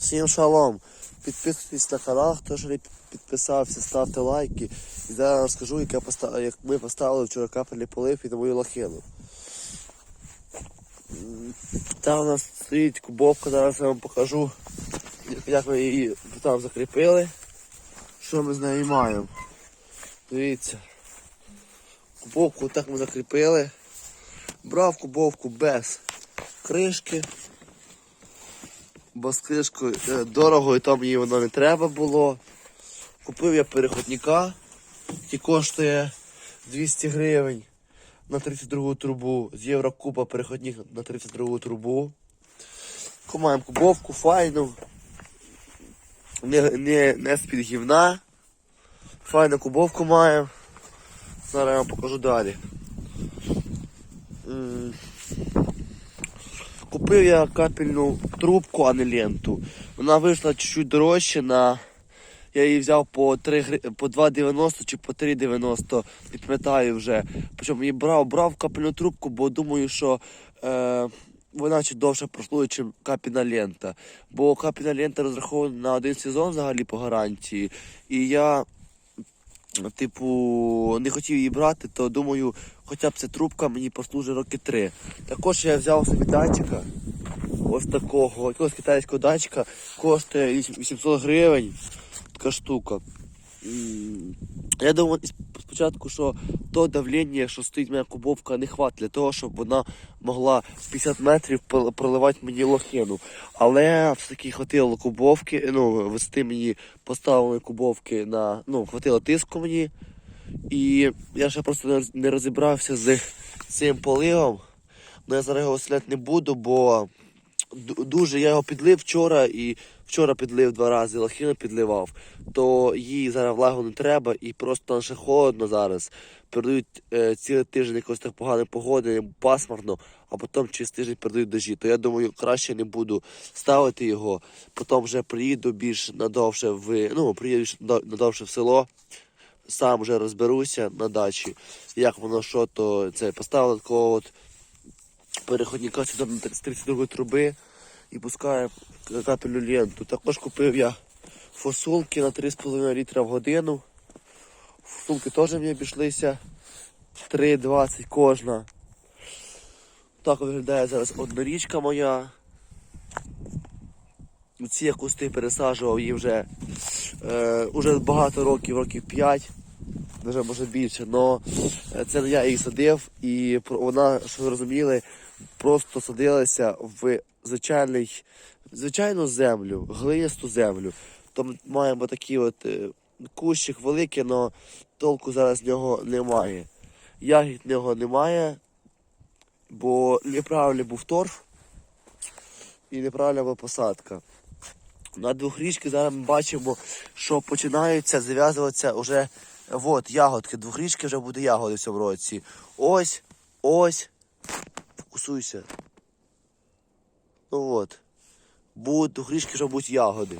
Всім шалом. Підписуйтесь на канал, хто ж не підписався, ставте лайки. І зараз розкажу, як, я постав... як ми поставили вчора капельний полив під мою лохину. Там у нас стоїть кубовка, зараз я вам покажу, як ми її там закріпили. Що ми з нею маємо. Дивіться. Кубовку так ми закріпили. Брав кубовку без кришки. Бо з е, дорого і там їй воно не треба було. Купив я переходника, який коштує 200 гривень на 32 трубу. З Єврокуба переходник на 32 трубу. Маємо кубовку файну. Не, не, не з-під гівна. Файну кубовку маємо. Зараз я вам покажу далі. Купив я капельну трубку, а не ленту. Вона вийшла чуть-чуть дорожче на. Я її взяв по 3 по 2,90 чи по 3,90, не пам'ятаю вже. Причому її брав, брав капельну трубку, бо думаю, що е... вона чуть довше прослує, ніж капельна лента. Бо капельна лента розрахована на один сезон взагалі по гарантії. І я, типу, не хотів її брати, то думаю, хоча б ця трубка мені послужить роки три. Також я взяв собі датчика. Ось такого, якогось китайського датчика, коштує 800 гривень така штука. Я думав спочатку, що то давлення, що стоїть моя кубовка, не хватить для того, щоб вона могла з 50 метрів проливати мені лохину. Але все-таки хватило кубовки, ну, вести мені поставили кубовки на. Ну, хватило тиску мені. І я ще просто не розібрався з цим поливом. Ну, я зараз його не буду, бо дуже я його підлив вчора і вчора підлив два рази, лохину підливав, то їй зараз влагу не треба і просто ще холодно зараз. Передають е, цілий тиждень якось так погана погода, пасмурно, а потім через тиждень передають дожі. То я думаю, краще не буду ставити його, потім вже приїду більш надовше в ну, приїду надовше в село. Сам вже розберуся на дачі, як воно що, то це поставили такого от переходника сюди на 32 труби і пускаю капельну ленту. Також купив я фасулки на 3,5 літра в годину. Фасулки теж мені обійшлися 3,20 кожна. Так виглядає зараз однорічка моя. Ці я кусти пересаджував її вже, е, вже багато років, років 5, вже може більше, але це не я її садив і вона, що ви розуміли, просто садилася в звичайний, звичайну землю, глинисту землю. То ми маємо такий от е, кущик великий, але толку зараз з нього немає. Ягід в нього немає, бо неправильний був торф і неправильна була посадка. На двохрічки зараз ми бачимо, що починаються зав'язуватися вже от, ягодки. Двохрічки вже буде ягоди в цьому році. Ось, ось. Фокусуйся. Ну от. Будуть двохрічки вже будуть ягоди.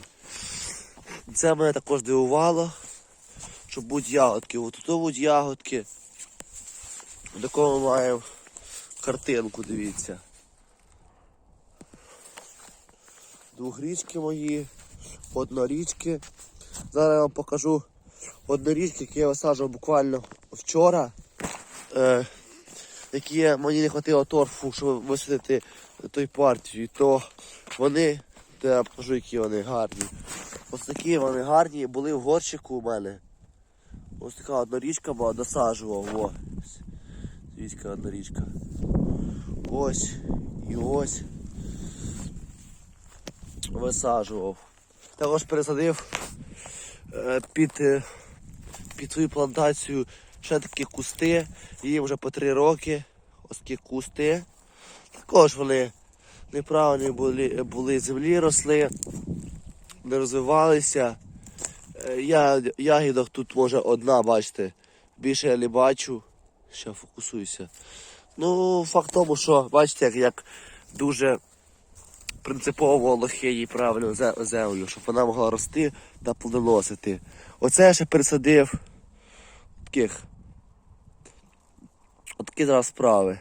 Це мене також дивувало, що будуть ягодки. От тут будуть ягодки. Таку ми маємо картинку, дивіться. Двохрічки мої, однорічки. Зараз я вам покажу однорічки, які я висаджував буквально вчора. Е, які мені не хватило торфу, щоб висадити той партію, то вони, то я покажу, які вони гарні. Ось такі вони гарні, були в горщику у мене. Ось така однорічка була, досаджував. О. Яка однорічка. Ось і ось висаджував. Також пересадив е, під, е, під свою плантацію ще такі кусти. Їм вже по три роки. Ось такі кусти. Також вони неправильні були, були землі росли, не розвивалися. Е, Я, ягідок тут може одна, бачите. Більше я не бачу. Ще фокусуйся. Ну, факт тому, що бачите, як, як дуже принципово лохині правильно землю, щоб вона могла рости та плодоносити. Оце я ще пересадив таких. Отакі зараз справи.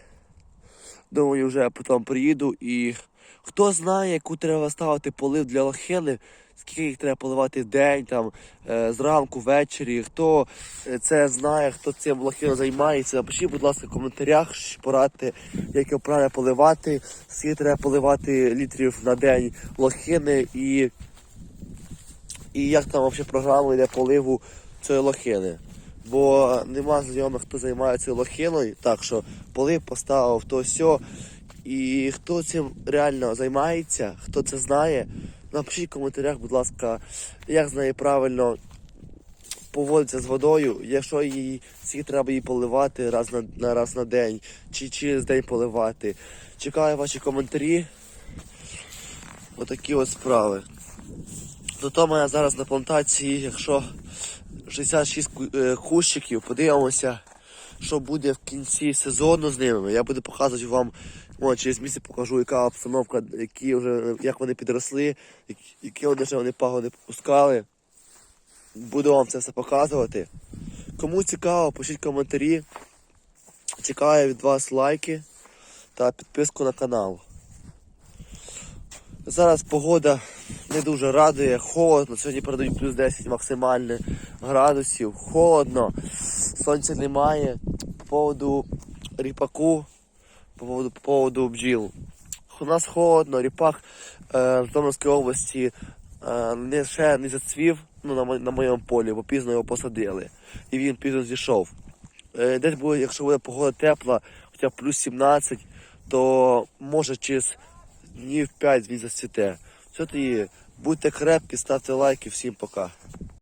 Думаю, вже потім приїду і Хто знає, яку треба ставити полив для лохини, скільки їх треба поливати в день, там, е, зранку, ввечері, хто е, це знає, хто цим лохином займається, напишіть, будь ласка, в коментарях, порадьте, як його правильно поливати, скільки треба поливати літрів на день лохини і, і як там взагалі програма йде поливу цієї лохини. Бо нема знайомих, хто займається лохиною, так що полив поставив то сьо. І хто цим реально займається, хто це знає, напишіть в коментарях, будь ласка, як з нею правильно поводиться з водою, якщо її скільки треба її поливати раз на, на раз на день, чи через день поливати. Чекаю ваші коментарі. Отакі от справи. Зато мене зараз на плантації, якщо 66 ку- е, кущиків, подивимося, що буде в кінці сезону з ними. Я буду показувати вам, о, через місяць покажу, яка обстановка, які вже, як вони підросли, які- вони вже вони пагони попускали. Буду вам це все показувати. Кому цікаво, пишіть коментарі. Чекаю від вас лайки та підписку на канал. Зараз погода не дуже радує, холодно. Сьогодні передають плюс 10 максимальних градусів. Холодно, сонця немає. По поводу ріпаку, по поводу, по поводу бджіл. У нас холодно, ріпак е, в Житомирській області е, не, ще не зацвів ну, на, на моєму полі, бо пізно його посадили. І він пізно зійшов. Е, десь буде, якщо буде погода тепла, хоча плюс 17, то може через днів 5 він зацвіте. Все тоді, будьте крепкі, ставте лайки, всім пока.